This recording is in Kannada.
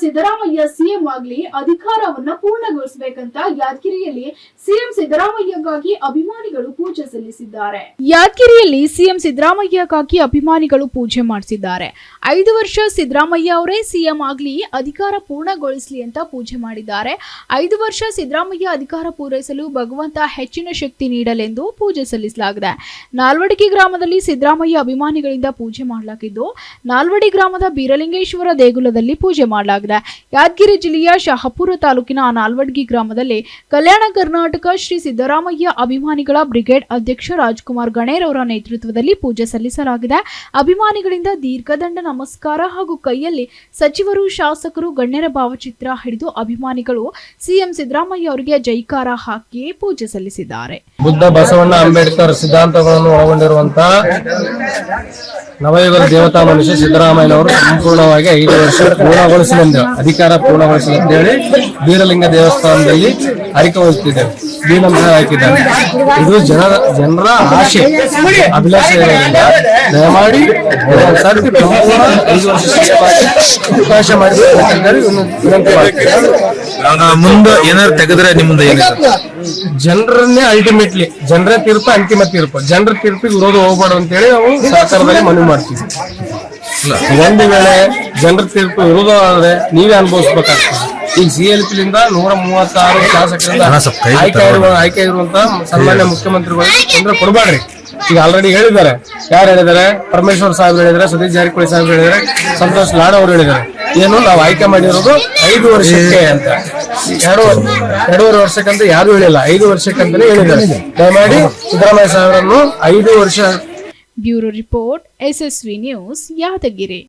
ಸಿದ್ದರಾಮಯ್ಯ ಸಿಎಂ ಆಗ್ಲಿ ಅಧಿಕಾರವನ್ನ ಪೂರ್ಣಗೊಳಿಸಬೇಕಂತ ಯಾದಗಿರಿಯಲ್ಲಿ ಸಿಎಂ ಸಿದ್ದರಾಮಯ್ಯಗಾಗಿ ಅಭಿಮಾನಿಗಳು ಪೂಜೆ ಸಲ್ಲಿಸಿದ್ದಾರೆ. ಯಾದಗಿರಿಯಲ್ಲಿ ಸಿಎಂ ಸಿದ್ದರಾಮಯ್ಯಗಾಗಿ ಅಭಿಮಾನಿಗಳು ಪೂಜೆ ಮಾಡಿಸಿದ್ದಾರೆ. ಐದು ವರ್ಷ ಸಿದ್ದರಾಮಯ್ಯ ಅವರೇ ಸಿಎಂ ಆಗ್ಲಿ, ಅಧಿಕಾರ ಪೂರ್ಣಗೊಳಿಸಲಿ ಅಂತ ಪೂಜೆ ಮಾಡಿದ್ದಾರೆ. ಐದು ವರ್ಷ ಸಿದ್ದರಾಮಯ್ಯ ಅಧಿಕಾರ ಪೂರೈಸಲು ಭಗವಂತ ಹೆಚ್ಚಿನ ಶಕ್ತಿ ನೀಡಲೆಂದು ಪೂಜೆ ಸಲ್ಲಿಸಲಾಗಿದೆ. ನಾಲ್ವಡಿಗೆ ಗ್ರಾಮದಲ್ಲಿ ಸಿದ್ದರಾಮಯ್ಯ ಅಭಿಮಾನಿಗಳಿಂದ ಪೂಜೆ ಮಾಡಲಾಗಿದ್ದು, ನಾಲ್ವಡಿ ಗ್ರಾಮದ ಬೀರಲಿಂಗೇಶ್ವರ ದೇಗುಲದಲ್ಲಿ ಪೂಜೆ ಮಾಡಲಾಗಿದೆ. ಯಾದಗಿರಿ ಜಿಲ್ಲೆಯ ಶಹಾಪುರ ತಾಲೂಕಿನ ನಾಲ್ವಡ್ಗಿ ಗ್ರಾಮದಲ್ಲಿ ಕಲ್ಯಾಣ ಕರ್ನಾಟಕ ಶ್ರೀ ಸಿದ್ದರಾಮಯ್ಯ ಅಭಿಮಾನಿಗಳ ಬ್ರಿಗೇಡ್ ಅಧ್ಯಕ್ಷ ರಾಜ್ಕುಮಾರ್ ಗಣೇರ್ ಅವರ ನೇತೃತ್ವದಲ್ಲಿ ಪೂಜೆ ಸಲ್ಲಿಸಲಾಗಿದೆ. ಅಭಿಮಾನಿಗಳಿಂದ ದೀರ್ಘದಂಡ ನಮಸ್ಕಾರ ಹಾಗೂ ಕೈಯಲ್ಲಿ ಸಚಿವರು, ಶಾಸಕರು, ಗಣ್ಯರ ಭಾವಚಿತ್ರ ಹಿಡಿದು ಅಭಿಮಾನಿಗಳು ಸಿಎಂ ಸಿದ್ದರಾಮಯ್ಯ ಅವರಿಗೆ ಜೈಕಾರ ಹಾಕಿ ಪೂಜೆ ಸಲ್ಲಿಸಿದ್ದಾರೆ. ಬುದ್ಧ, ಬಸವಣ್ಣ, ಅಂಬೇಡ್ಕರ್ ಸಿದ್ಧಾಂತಗಳನ್ನು ಒಳಗೊಂಡಿರುವಂತಹ ನವಯುಗದ ದೇವತಾ ಮನುಷ್ಯ ಸಿದ್ದರಾಮಯ್ಯನವರು ಸಂಪೂರ್ಣವಾಗಿ ಐದು ವರ್ಷ ಪೂರ್ಣಗೊಳಿಸಲೆಂದು ಅಧಿಕಾರ ಪೂರ್ಣಗೊಳಿಸಲೆಂದೇಳಿ ಬೀರಲಿಂಗ ದೇವಸ್ಥಾನದಲ್ಲಿ ಅರಿಕೆ ಹೋಗ್ತಿದ್ದೇವೆ ಬೀನಂಶ ಹಾಕಿದ್ದಾರೆ. ಇದು ಜನರ ಜನರ ಆಶೆ ಅಭಿಲಾಷೆ ದಯಮಾಡಿ ಸರ್ತಿ ಸಂಪೂರ್ಣ ಐದು ವರ್ಷ ಅವಕಾಶ ಮಾಡಿದ್ದಾರೆ ಮುಂದೆ ಏನಾದ್ರು ತೆಗೆದ್ರೆ ನಿಮ್ದು ಜನರನ್ನೇ ಅಲ್ಟಿಮೇಟ್ಲಿ ಜನರ ತೀರ್ಪು ಅಂತಿಮ ತೀರ್ಪು. ಜನರ ತೀರ್ಪಿಗೆ ವಿರೋಧ ಹೋಗ್ಬಾರ್ದು ಅಂತೇಳಿ ನಾವು ಸರ್ಕಾರದಲ್ಲಿ ಮನವಿ ಮಾಡ್ತೀವಿ. ಒಂದು ವೇಳೆ ಜನರ ತೀರ್ಪು ವಿರೋಧ ಆದ್ರೆ ನೀವೇ ಅನುಭವಿಸ್ಬೇಕಾಗ್ತದೆ. ಈಗ ಸಿ ಎಲ್ ಪಿಲಿಂದ ನೂರ ಮೂವತ್ತಾರು ಶಾಸಕರಿಂದ ಆಯ್ಕೆ ಆಗಿರುವ ಆಯ್ಕೆ ಆಗಿರುವಂತಹ ಸನ್ಮಾನ್ಯ ಮುಖ್ಯಮಂತ್ರಿಗಳಿಗೆ ತೊಂದರೆ ಕೊಡಬೇಡ್ರಿ ಈಗ ಆಲ್ರೆಡಿ ಹೇಳಿದ್ದಾರೆ. ಯಾರು ಹೇಳಿದ್ದಾರೆ? ಪರಮೇಶ್ವರ್ ಸಾಹೇಬ್ ಹೇಳಿದ್ದಾರೆ ಸತೀಶ್ ಜಾರಕಿಹೊಳಿ ಸಾಹೇಬ್ ಹೇಳಿದ್ದಾರೆ ಸಂತೋಷ್ ಲಾಡ್ ಅವರು ಹೇಳಿದ್ದಾರೆ. ಏನು ನಾವು ಆಯ್ಕೆ ಮಾಡಿರೋದು ಐದು ವರ್ಷಕ್ಕೆ ಅಂತ. ಎರಡು ಎರಡೂವರೆ ವರ್ಷಕ್ಕಂತ ಯಾರು ಹೇಳಿಲ್ಲ. ಐದು ವರ್ಷಕ್ಕಂತಾನೆ ಹೇಳಿದ್ದಾರೆ. ದಯಮಾಡಿ ಸಿದ್ದರಾಮಯ್ಯ ಸಾಹೇಬರನ್ನು ಐದು ವರ್ಷ bureau report SSV news Yadgir.